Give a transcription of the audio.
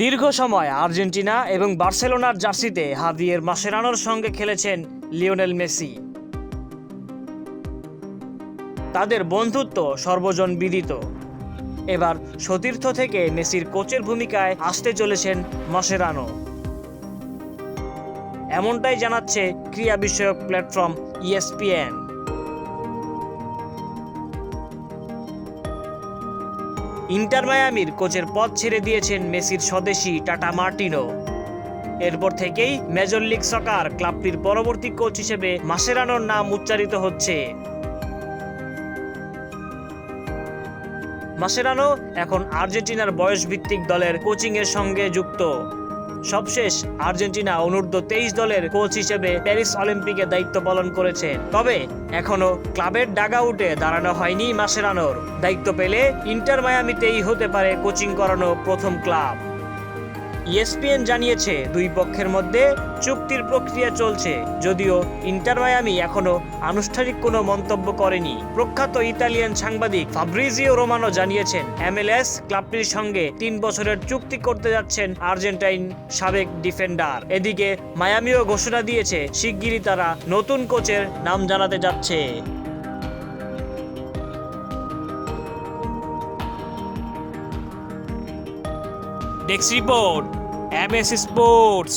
দীর্ঘ সময় আর্জেন্টিনা এবং বার্সেলোনার জার্সিতে হাভিয়ের মাসেরানোর সঙ্গে খেলেছেন লিওনেল মেসি। তাদের বন্ধুত্ব সর্বজন বিদিত। এবার সতীর্থ থেকে মেসির কোচের ভূমিকায় আসতে চলেছেন মাসেরানো। এমনটাই জানাচ্ছে ক্রীড়া বিষয়ক প্ল্যাটফর্ম ইএসপিএন। ইন্টার মায়ামির কোচের পদ ছেড়ে দিয়েছেন মেসির স্বদেশী টাটা মার্টিনো। এরপর থেকেই মেজর লিগ সকার ক্লাবটির পরবর্তী কোচ হিসেবে মাসেরানোর নাম উচ্চারিত হচ্ছে। মাসেরানো এখন আর্জেন্টিনার বয়সভিত্তিক দলের কোচিংয়ের সঙ্গে যুক্ত। সবশেষ আর্জেন্টিনা অনূর্ধ্ব তেইশ দলের কোচ হিসেবে প্যারিস অলিম্পিকে দায়িত্ব পালন করেছেন তবে এখনও ক্লাবের ডাগাউটে দাঁড়ানো হয়নি মাসেরানোর। দায়িত্ব পেলে ইন্টার মায়ামিতেই হতে পারে কোচিং করানো প্রথম ক্লাব। ইএসপিএন জানিয়েছে, দুই পক্ষের মধ্যে চুক্তির প্রক্রিয়া চলছে। যদিও ইন্টার মায়ামি এখনও আনুষ্ঠানিক কোনো মন্তব্য করেনি। প্রখ্যাত ইতালিয়ান সাংবাদিক ফাব্রিজিও রোমানো জানিয়েছেন, এমএলএস ক্লাবটির সঙ্গে তিন বছরের চুক্তি করতে যাচ্ছেন আর্জেন্টাইন সাবেক ডিফেন্ডার। এদিকে মায়ামিও ঘোষণা দিয়েছে, শিগগিরই তারা নতুন কোচের নাম জানাতে যাচ্ছে। Desk report M S sports